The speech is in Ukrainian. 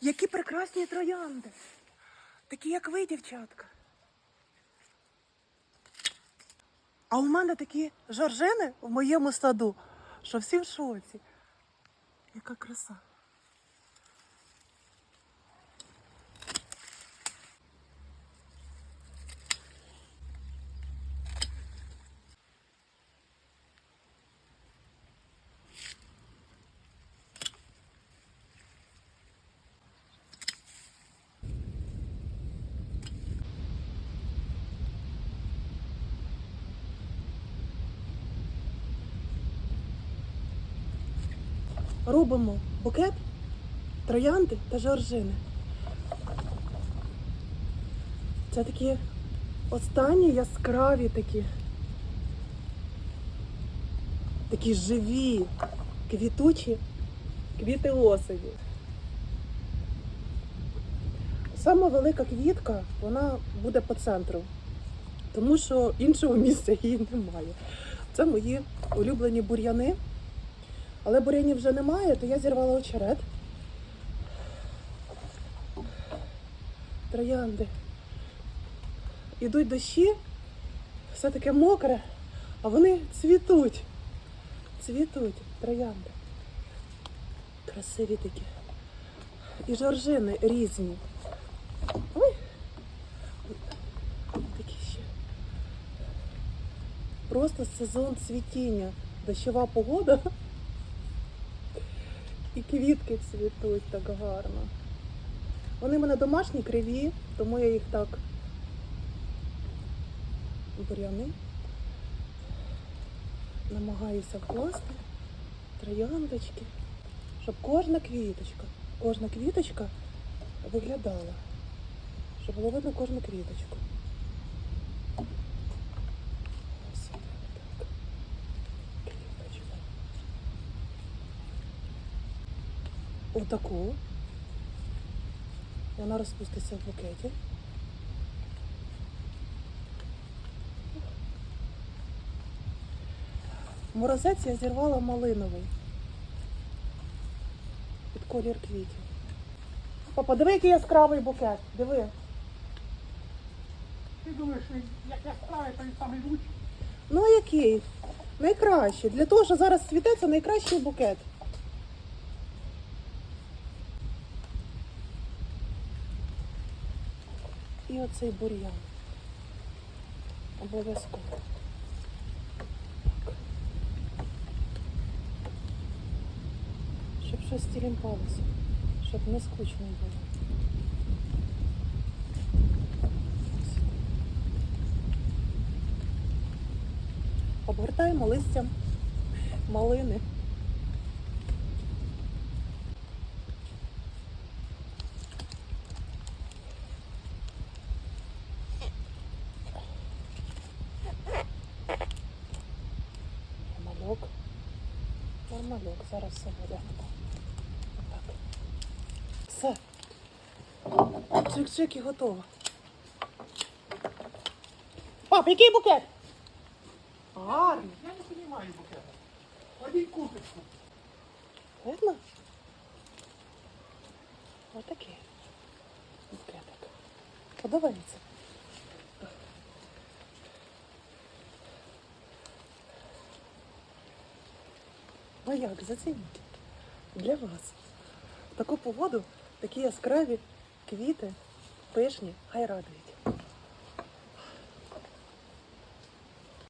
Які прекрасні троянди. Такі, як ви, дівчатка. А у мене такі жоржини в моєму саду, що всі в шоці. Яка краса. Робимо букет, троянди та жоржини. Це такі останні яскраві такі. Такі живі, квітучі квіти осені. Сама велика квітка, вона буде по центру, тому що іншого місця її немає. Це мої улюблені бур'яни. Але бурянів вже немає, то я зірвала очерет. Троянди. Ідуть дощі, все таке мокре, а вони цвітуть. Цвітуть троянди. Красиві такі. І жоржини різні. Ой. Такі ще. Просто сезон цвітіння. Дощова погода. І квітки цвітуть так гарно. Вони в мене домашні криві, тому я їх так буряни. Намагаюся вкласти трояндочки, щоб кожна квіточка, кожна квіточка виглядала. Щоб було видно кожну квіточку. Ось так. Квіточка. Отаку. Вона розпуститься в букеті. Морозець я зірвала малиновий. Під колір квітів. Папа, диви, який яскравий букет. Диви. Ти думаєш, як я справи, то він самий лучший. Ну а який? Найкращий. Для того, що зараз цвіте, це найкращий букет. І оцей бур'ян. Обов'язково. Щоб щось тілімпалося, щоб не скучно було. Обгортаємо листям малини. Нормальок. Зараз все буде. Все. Чик-чик і готово. Пап, який букет? Гарний. Я не розумію букета. Один куточку. Видно? Отакий. Букетик. Подобається. Ну як, зацініть. Для вас. Таку погоду такі яскраві квіти, пишні, хай радують.